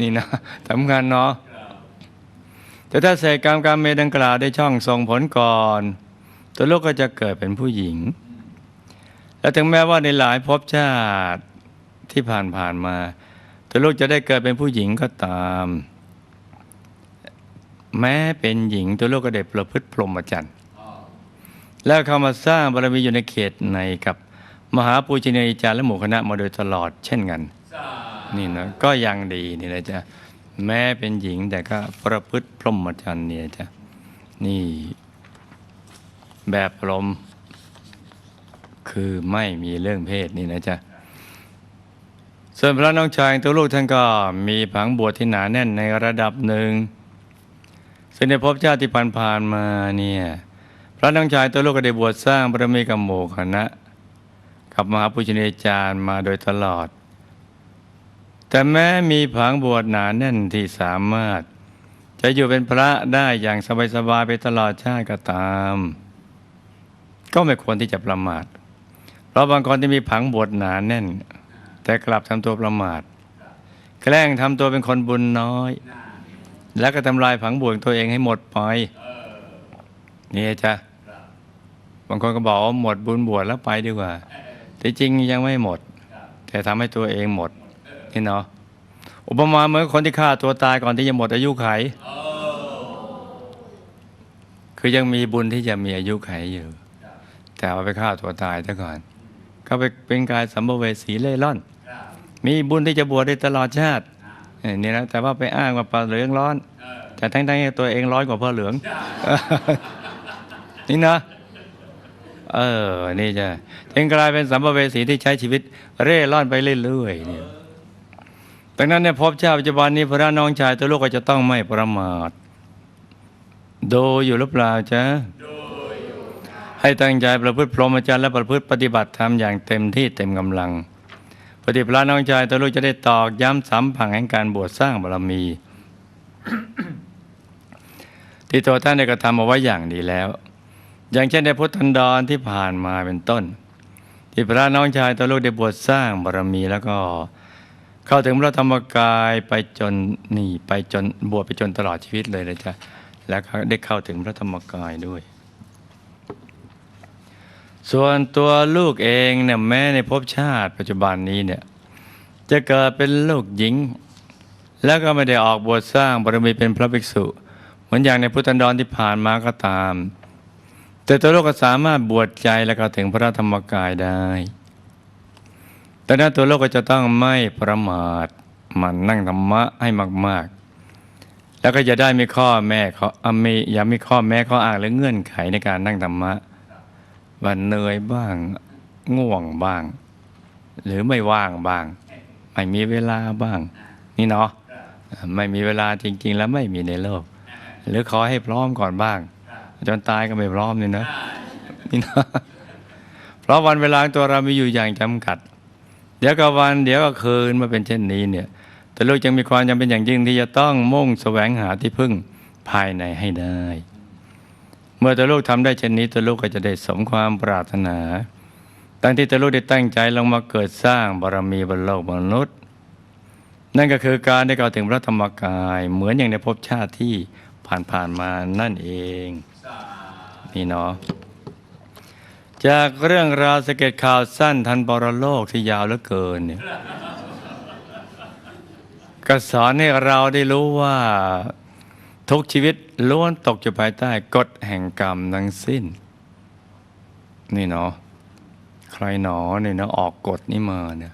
นี่นะสำคัญเนาะแต่ถ้าเสกกรรมกรรมเมดังกล่าวได้ช่องส่งผลก่อน ตัวลูกก็จะเกิดเป็นผู้หญิง และถึงแม้ว่าในหลายภพชาติที่ผ่านผ่านๆมา ตัวลูกจะได้เกิดเป็นผู้หญิงก็ตาม แม้เป็นหญิงตัวลูกก็ได้ประพฤติพรหมจรรย์แล้วเข้ามาสร้างบารมีอยู่ในเขตในกับมหาปูชนียาจารย์และหมู่คณะมาโดยตลอดเช่นกัน นี่นะก็ยังดีนี่นะจ๊ะแม้เป็นหญิงแต่ก็ประพฤติพรหมจรรย์เนี่ยจ้ะนี่แบบพรหมคือไม่มีเรื่องเพศนี่นะจ๊ะส่วนพระน้องชายตัวลูกท่านก็มีผังบวชที่หนาแน่นในระดับหนึ่งซึ่งในภพชาติที่ผ่านมาเนี่ยพระน้องชายตัวลูกก็ได้บวชสร้างบารมีกับหมู่คณะกับมหาปุชนียาจารย์มาโดยตลอด แต่แม้มีผังบวชหนาแน่นที่สามารถ จะอยู่เป็นพระได้อย่างสบายๆไปตลอดชาติก็ตาม ก็ไม่ควรที่จะประมาท เพราะบางคนที่มีผังบวชหนาแน่น แต่กลับทำตัวประมาท แกล้งทำตัวเป็นคนบุญน้อย แล้วก็ทำลายผังบวชตัวเองให้หมดไปนี่จ้ะบางคนก็บอกว่าหมดบุญบวชแล้วไปดีกว่าที่จริงยังไม่หมด แต่ทำให้ตัวเองหมด นี่เนาะอุปมาเหมือนคนที่ฆ่าตัวตายก่อนที่จะหมดอายุไข คือยังมีบุญที่จะมีอายุไขอยู่ แต่เอาไปฆ่าตัวตายซะก่อน ก็ไปเป็นกายสัมภเวสีเล่ร่อน มีบุญที่จะบวชได้ตลอดชาติเนี่นะแต่ว่าไปอ้างว่าปลาเหลืองร้อน แต่ทั้งๆที่ตัวเองร้อนกว่าพ่อเหลือง นี่นะเออ นี่จะจึงกลายเป็นสัมภเวสีที่ใช้ชีวิตเร่ร่อนไปเรื่อยๆเนี่ย ดังนั้นเนี่ยภพชาติปัจจุบันนี้พระน้องชายตัวลูกก็จะต้องไม่ประมาท โดูอยู่หรือเปล่าจ๊ะให้ตั้งใจประพฤติพรหมจรรย์และประพฤติปฏิบัติธรรมอย่างเต็มที่เต็มกำลัง ปฏิพระน้องชายตัวลูกจะได้ตอกย้ำสำผังแห่งการบวชสร้างบารมี ที่ตัวท่านได้กระทำเอาไว้อย่างดีแล้ว อย่างเช่นในพุทธันดรที่ผ่านมาเป็นต้น ที่พระน้องชายตัวลูกได้บวชสร้างบารมีแล้วก็ เข้าถึงพระธรรมกายไปจนนี่ไปจนบวชไปจนตลอดชีวิตเลยนะจ๊ะแล้วก็ได้เข้าถึงพระธรรมกายด้วย ส่วนตัวลูกเองเนี่ยแม้ในภพชาติปัจจุบันนี้เนี่ยจะเกิดเป็นลูกหญิง แล้วก็ไม่ได้ออกบวชสร้างบารมีเป็นพระภิกษุ เหมือนอย่างในพุทธันดรที่ผ่านมาก็ตาม แต่ตัวลูกก็สามารถบวชใจแล้วก็ถึงพระธรรมกายได้ แต่นั้นตัวโลกก็จะต้องไม่ประมาทมันนั่งธรรมะให้มาก ๆ แล้วก็จะได้มีข้อแม่เขาอมีอย่ามีข้อแม้ข้ออ้างหรือเงื่อนไขในการนั่งธรรมะว่าเหนื่อยบ้างง่วงบ้าง หรือไม่ว่างบ้าง ไม่มีเวลาบ้าง นี่เนาะไม่มีเวลาจริง ๆ แล้วไม่มีในโลก หรือขอให้พร้อมก่อนบ้าง จนตายก็ไม่พร้อมนี่นะนี่นะเพราะวันเวลาตัวเรามีอยู่อย่างจำกัด เดี๋ยวก็วันเดี๋ยวก็คืนมาเป็นเช่นนี้เนี่ย แต่ลูกจึงมีความจำเป็นอย่างยิ่งที่จะต้องมุ่งแสวงหาที่พึ่งภายในให้ได้ เมื่อตัวลูกทำได้เช่นนี้ตัวลูกก็จะได้สมความปรารถนาตั้งที่ตัวลูกได้ตั้งใจลงมาเกิดสร้างบารมีบนโลกมนุษย์ นั่นก็คือการได้กล่าวถึงพระธรรมกายเหมือนอย่างในภพชาติที่ผ่านๆมานั่นเอง นี่เนาะ จากเรื่องราวสเก็ตข่าวสั้นทันปรโลกที่ยาวเหลือเกินเนี่ยก็สอนให้เราได้รู้ว่า ทุกชีวิตล้วนตกอยู่ภายใต้กฎแห่งกรรมทั้งสิ้น นี่เนาะใครหนอเนี่ยนะออกกฎนี่มาเนี่ย